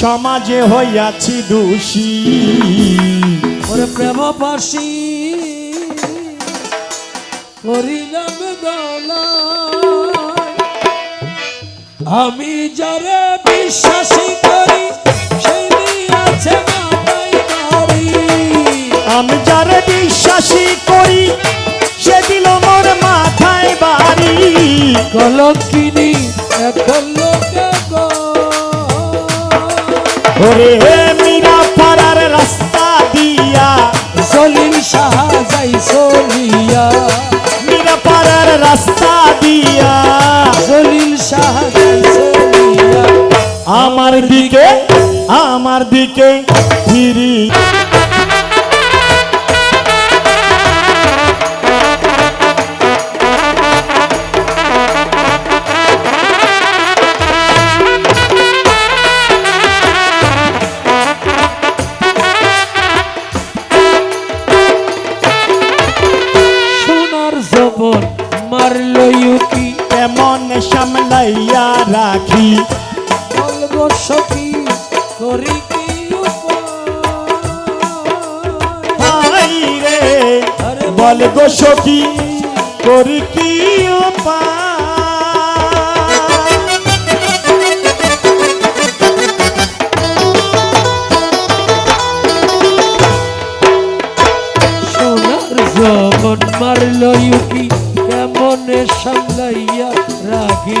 সমাজে হইয়াছি দোষী। ওরে প্রেম পাশি করিলাম আমি যারে বিশ্বাসী করি সেই আছে মাথায় আমি যারে বিশ্বাসী করি সে দিল মোর মাথায় বাড়ি। কলঙ্কিনী এখন লোকে গো ওরে হে পাড়ার রাস্তা দিয়া। জলিল সাহা যাই পাড়ার রাস্তা দিয়া। জলিল সাহা যাই চলিয়া আমার দিকে আমার দিকে ফিরি সামলাইয়া রাখি। বলব সখী করি কি রে সখী করি কি উপায়? মারল ইউকি কেমনে সামলাইয়া রাখি?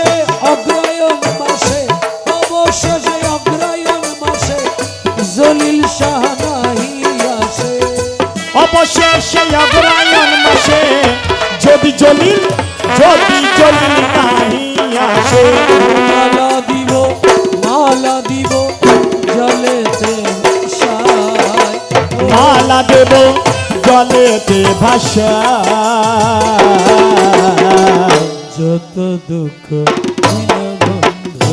অবশেষে অগ্রায়ণ মাসে যদি জলিল যদি জলিল নাহি আসে। মালা দিব মালা দিব জলেতে মালা দেব জলেতে ভাষা যত দুঃখ দীনবন্ধু।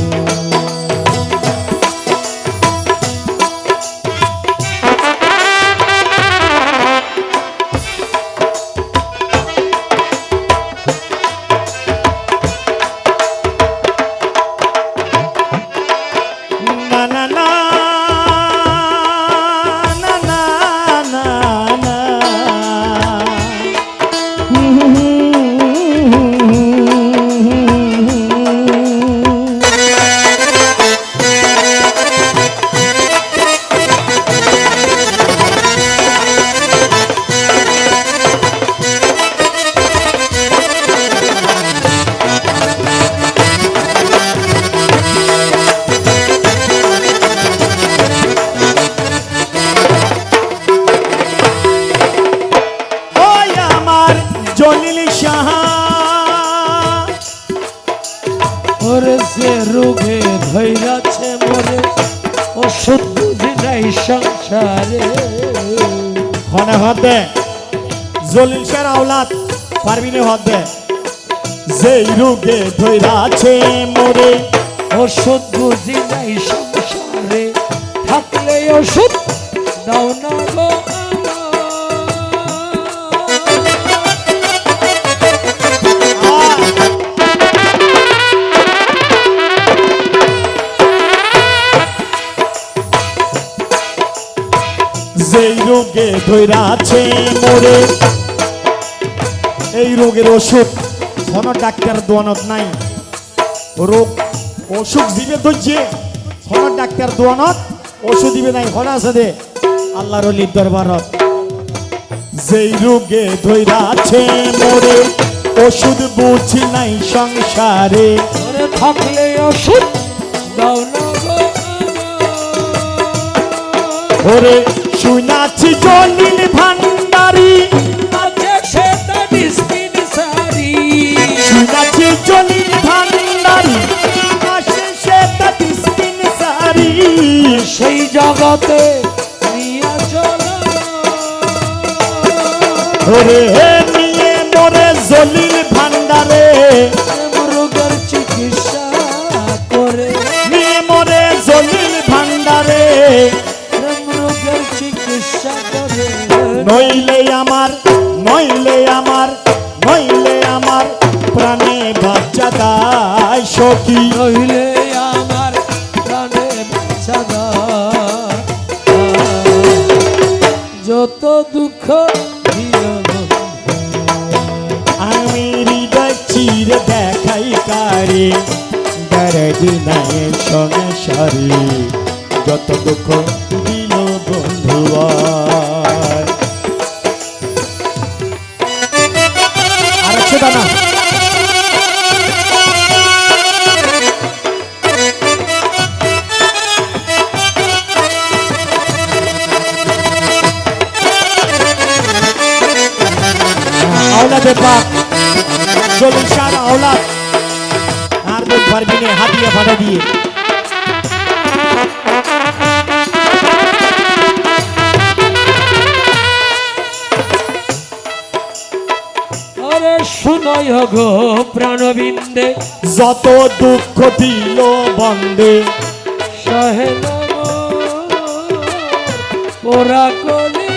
ওষুধ বুঝি নাই সংসারে। হনে হদ দে? জলিল শের আওলাদ পারবি নে হদ দে। যেই রোগে ধৈরাছে মোরে ওষুধ বুঝি নাই সংসারে। থাকলে ওষুধ দাও না যেই রোগে ধৈরাছে মোরে এই রোগের ওষুধ কোন ডাক্তার দোয়ানত নাই। রোগ অসুখ দিবে ধরছে কোন ডাক্তার দোয়ানত ওষুধ দিবে নাই আছে দে আল্লাহর অলির দরবারত। যেই রোগে ধৈরাছে মোরে ওষুধ বুঝি নাই সংসারে। থাকলে ওষুধ দাও না ওরে শুনাছি জলিল ভান্ডারি। শুনাছি জলিল ভান্ডারি। সেই জগতে ওরে হে নিয়ে মরে জলিল ভান্ডারে। মুরগের চিকিৎসা করে। নিয়ে মরে জলিল ভান্ডারে। নইলে আমার নইলে আমার নইলে আমার প্রাণে বাচ্চা দায় সখী। নইলে আমার প্রাণে বাচ্চা যত দুঃখ আমি হৃদয় চির দেখাই কারে দরদ নাই সঙ্গে যত দুঃখ দিল বন্ধুয়া আরেকশো দানা আওলাদে পাক চল্লিশ সাল আওলাদ আর দুধ পারবি না হাতিয়ে ফাটা দিয়ে। গো প্রাণবিন্দে। যত দুঃখ দিল বন্দে। সহে ওরা কলি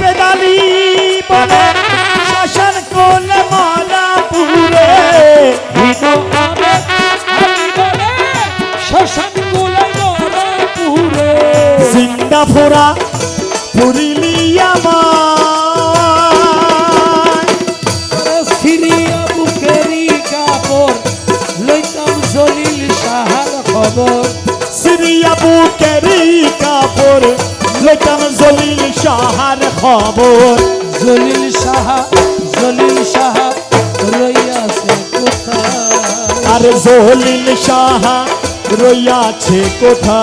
বেদালি মালা পুরে। জিন্দা ফোরা পুরিলি খবর। জলিল সাহা জলিল সাহা রইয়াছে কোথায়? আর জলিল সাহা রইয়াছে কোথায়?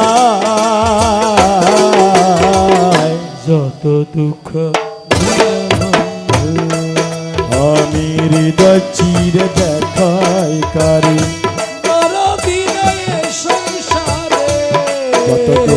যত দুঃখ আমি হৃদয় চিরে দেখাই কারি সংসারে। কত